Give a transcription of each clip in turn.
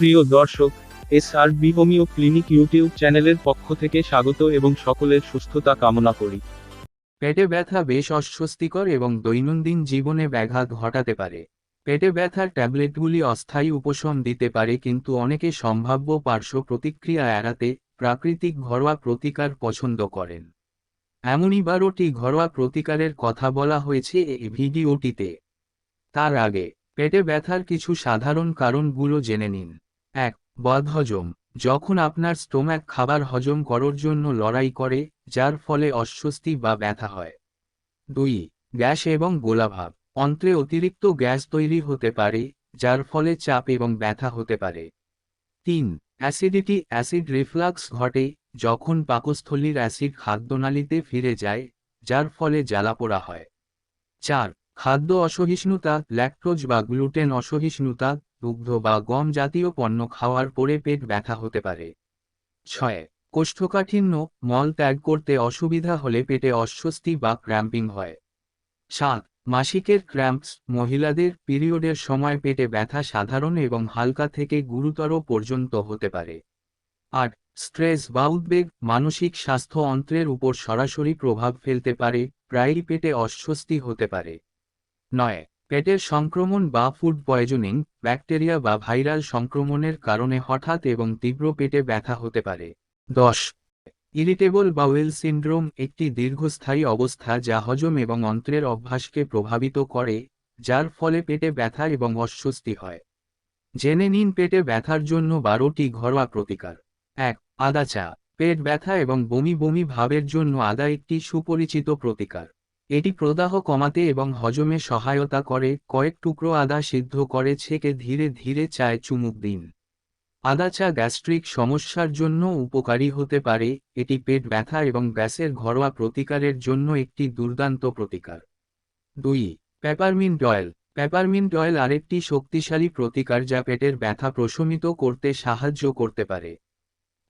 প্রিয় দর্শক S R B homeo clinic YouTube চ্যানেলের পক্ষ থেকে স্বাগত এবং সকলের সুস্থতা কামনা করি। পেটে ব্যথা বেশ অস্বস্তিকর এবং দৈনন্দিন জীবনে ব্যাঘাত ঘটাতে পারে। পেটে ব্যথার ট্যাবলেটগুলি অস্থায়ী উপশম দিতে পারে কিন্তু অনেকে সম্ভাব্য পার্শ্ব প্রতিক্রিয়া এড়াতে প্রাকৃতিক ঘরোয়া প্রতিকার পছন্দ করেন। এমনই বারোটি ঘরোয়া প্রতিকারের কথা বলা হয়েছে এই ভিডিওটিতে। তার আগে, পেটে ব্যথার কিছু সাধারণ কারণগুলো জেনে নিন। এক বদহজম যখন আপনার স্টোম্যাক খাবার হজম করার জন্য লড়াই করে, যার ফলে অস্বস্তি বা ব্যথা হয়। দুই, গ্যাস এবং গোলাভাব। অন্ত্রে অতিরিক্ত গ্যাস তৈরি হতে পারে, যার ফলে চাপ এবং ব্যথা হতে পারে। তিন, অ্যাসিডিটি, অ্যাসিড রিফ্লাক্স ঘটে, যখন পাকস্থলীর অ্যাসিড খাদ্যনালীতে ফিরে যায়, যার ফলে জ্বালাপোড়া হয়। চার, খাদ্য অসহিষ্ণুতা, ল্যাকটোজ বা গ্লুটেন অসহিষ্ণুতা দুগ্ধ বা গম জাতীয় পণ্য খাওয়ার পরে পেট ব্যথা হতে পারে। ছয়, কোষ্ঠকাঠিন্য, মল ত্যাগ করতে অসুবিধা হলে পেটে অস্বস্তি বা ক্র্যাম্পিং হয়। সাত, মাসিকের ক্র্যাম্পস, মহিলাদের পিরিয়ডের সময় পেটে ব্যথা সাধারণ এবং হালকা থেকে গুরুতর পর্যন্ত হতে পারে। আট, স্ট্রেস বা উদ্বেগ, মানসিক স্বাস্থ্য অন্ত্রের উপর সরাসরি প্রভাব ফেলতে পারে, প্রায়ই পেটে অস্বস্তি হতে পারে। নয় পেটের সংক্রমণ বা ফুড পয়জনিং, ব্যাকটেরিয়া বা ভাইরাল সংক্রমণের কারণে হঠাৎ এবং তীব্র পেটে ব্যথা হতে পারে। দশ, ইরিটেবল বাউয়েল সিন্ড্রোম একটি দীর্ঘস্থায়ী অবস্থা যা হজম এবং অন্ত্রের অভ্যাসকে প্রভাবিত করে, যার ফলে পেটে ব্যথা এবং অস্বস্তি হয়। জেনে নিন পেটে ব্যথার জন্য বারোটি ঘরোয়া প্রতিকার। এক, আদা চা। পেট ব্যথা এবং বমি বমি ভাবের জন্য আদা একটি সুপরিচিত প্রতিকার। এটি প্রদাহ কমাতে এবং হজমে সহায়তা করে, কয়েক টুকরো আদা সিদ্ধ করে ছেঁকে ধীরে ধীরে চায় চুমুক দিন। আদা চা গ্যাস্ট্রিক সমস্যার জন্য উপকারী হতে পারে, এটি পেট ব্যথা এবং গ্যাসের ঘরোয়া প্রতিকারের জন্য একটি দুর্দান্ত প্রতিকার। দুই, পেপারমিন্ট অয়েল। পেপারমিন্ট অয়েল আরেকটি শক্তিশালী প্রতিকার যা পেটের ব্যথা প্রশমিত করতে সাহায্য করতে পারে।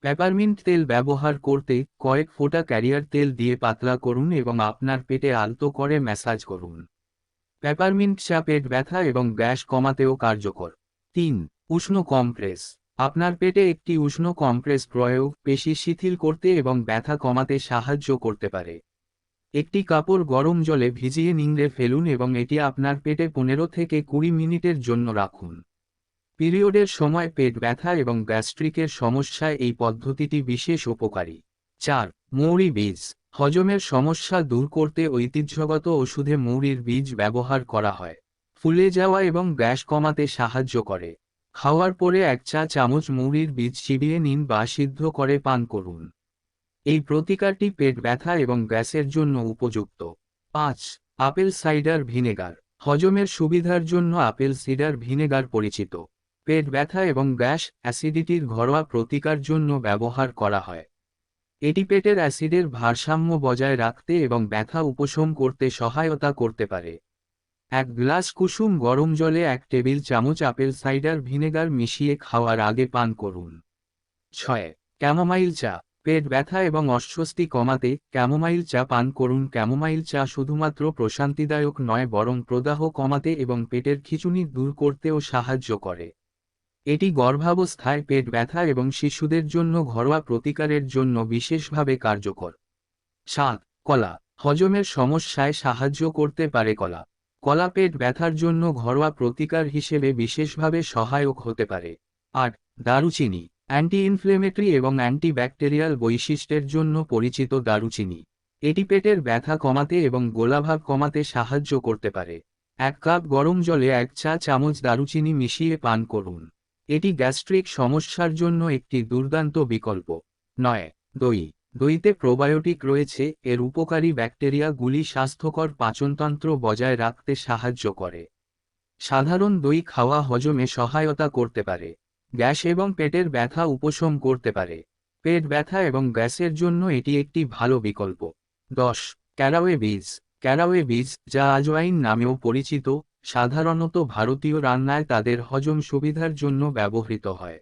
পেপারমিন্ট তেল ব্যবহার করতে কয়েক ফোঁটা ক্যারিয়ার তেল দিয়ে পাতলা করুন এবং আপনার পেটে আলতো করে ম্যাসাজ করুন। পেপারমিন্ট চা পেট ব্যথা এবং গ্যাস কমাতেও কার্যকর। তিন, উষ্ণ কম্প্রেস। আপনার পেটে একটি উষ্ণ কম্প্রেস প্রয়োগ পেশি শিথিল করতে এবং ব্যথা কমাতে সাহায্য করতে পারে। একটি কাপড় গরম জলে ভিজিয়ে নিংড়ে ফেলুন এবং এটি আপনার পেটে পনেরো থেকে কুড়ি মিনিটের জন্য রাখুন। পিরিয়ডের সময় পেট ব্যথা এবং গ্যাস্ট্রিকের সমস্যায় এই পদ্ধতিটি বিশেষ উপকারী। চার, মৌরি বীজ। হজমের সমস্যা দূর করতে ঐতিহ্যগত ওষুধে মৌরির বীজ ব্যবহার করা হয়। ফুলে যাওয়া এবং গ্যাস কমাতে সাহায্য করে। খাওয়ার পরে এক চা চামচ মৌরির বীজ চিবিয়ে নিন বা সিদ্ধ করে পান করুন। এই প্রতিকারটি পেট ব্যথা এবং গ্যাসের জন্য উপযুক্ত। পাঁচ, আপেল সাইডার ভিনেগার। হজমের সুবিধার জন্য আপেল সিডার ভিনেগার পরিচিত। পেট ব্যথা এবং গ্যাস অ্যাসিডিটির ঘরোয়া প্রতিকার জন্য ব্যবহার করা হয়। এটি পেটের অ্যাসিডের ভারসাম্য বজায় রাখতে এবং ব্যথা উপশম করতে সহায়তা করতে পারে। এক গ্লাস কুসুম গরম জলে এক টেবিল চামচ আপেল সাইডার ভিনেগার মিশিয়ে খাওয়ার আগে পান করুন। ছয়, ক্যামোমাইল চা। পেট ব্যথা এবং অস্বস্তি কমাতে ক্যামোমাইল চা পান করুন। ক্যামোমাইল চা শুধুমাত্র প্রশান্তিদায়ক নয়, বরং প্রদাহ কমাতে এবং পেটের খিচুনি দূর করতেও সাহায্য করে। এটি গর্ভাবস্থায় পেট ব্যথা এবং শিশুদের জন্য ঘরোয়া প্রতিকারের জন্য বিশেষভাবে কার্যকর। সাত, কলা। হজমের সমস্যায় সাহায্য করতে পারে কলা। কলা পেট ব্যথার জন্য ঘরোয়া প্রতিকার হিসেবে বিশেষভাবে সহায়ক হতে পারে। আট, দারুচিনি। অ্যান্টি ইনফ্লেমেটরি এবং অ্যান্টিব্যাকটেরিয়াল বৈশিষ্ট্যের জন্য পরিচিত দারুচিনি। এটি পেটের ব্যথা কমাতে এবং গোলাভাব কমাতে সাহায্য করতে পারে। এক কাপ গরম জলে এক চা চামচ দারুচিনি মিশিয়ে পান করুন। এটি গ্যাস্ট্রিক সমস্যার জন্য একটি দুর্দান্ত বিকল্প। নয়, দই। দইতে প্রোবায়োটিক রয়েছে, এর উপকারী ব্যাকটেরিয়াগুলি স্বাস্থ্যকর পাচনতন্ত্র বজায় রাখতে সাহায্য করে। সাধারণ দই খাওয়া হজমে সহায়তা করতে পারে। গ্যাস এবং পেটের ব্যথা উপশম করতে পারে। পেট ব্যথা এবং গ্যাসের জন্য এটি একটি ভালো বিকল্প। দশ, ক্যারাওয়ে বীজ। ক্যারাওয়ে বীজ, যা আজওয়াইন নামেও পরিচিত সাধারণত ভারতীয় রান্নায় তাদের হজম সুবিধার জন্য ব্যবহৃত হয়।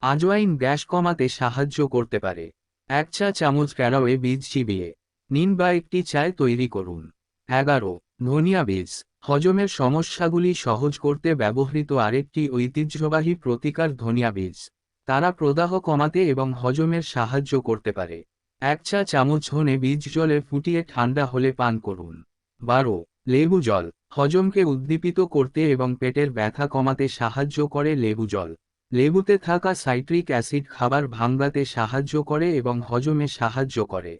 আজওয়াইন গ্যাস কমাতে সাহায্য করতে পারে। এক চা চামচ ক্যারাওয়ে বীজ চিবিয়ে নিন বা একটি চায় তৈরি করুন। এগারো, ধনিয়া বীজ। হজমের সমস্যাগুলি সহজ করতে ব্যবহৃত আরেকটি ঐতিহ্যবাহী প্রতিকার ধনিয়া বীজ। তারা প্রদাহ কমাতে এবং হজমের সাহায্য করতে পারে। এক চা চামচ ধনে বীজ জলে ফুটিয়ে ঠান্ডা হলে পান করুন। বারো, লেবু জল। হজমকে উদ্দীপিত করতে এবং পেটের ব্যথা কমাতে সাহায্য করে লেবু জল। লেবুতে থাকা সাইট্রিক অ্যাসিড খাবার ভাঙাতে সাহায্য করে এবং হজমে সাহায্য করে।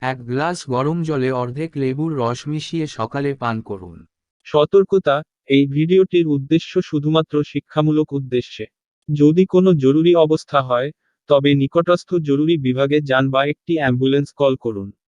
এক গ্লাস গরম জলে অর্ধেক লেবুর রস মিশিয়ে সকালে পান করুন। সতর্কতা, এই ভিডিওটির উদ্দেশ্য শুধুমাত্র শিক্ষামূলক উদ্দেশ্যে। যদি কোনো জরুরি অবস্থা হয়, তবে নিকটস্থ জরুরি বিভাগে যান বা একটি অ্যাম্বুলেন্স কল করুন।